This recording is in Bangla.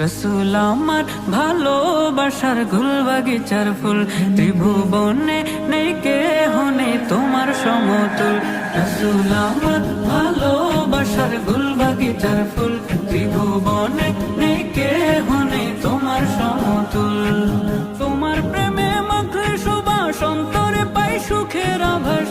রসুল আমার ভালোবাসার গুল বাগিচার ফুল। ত্রিভুবনে নেই কে হনে তোমার সমতুল। রসুল আমার ভালোবাসার গুল বাগিচার ফুল। ত্রিভুবনে নেই কে হনে তোমার সমতুল। তোমার প্রেমে মাখলে সুবাস অন্তরে পাই সুখের আভাস।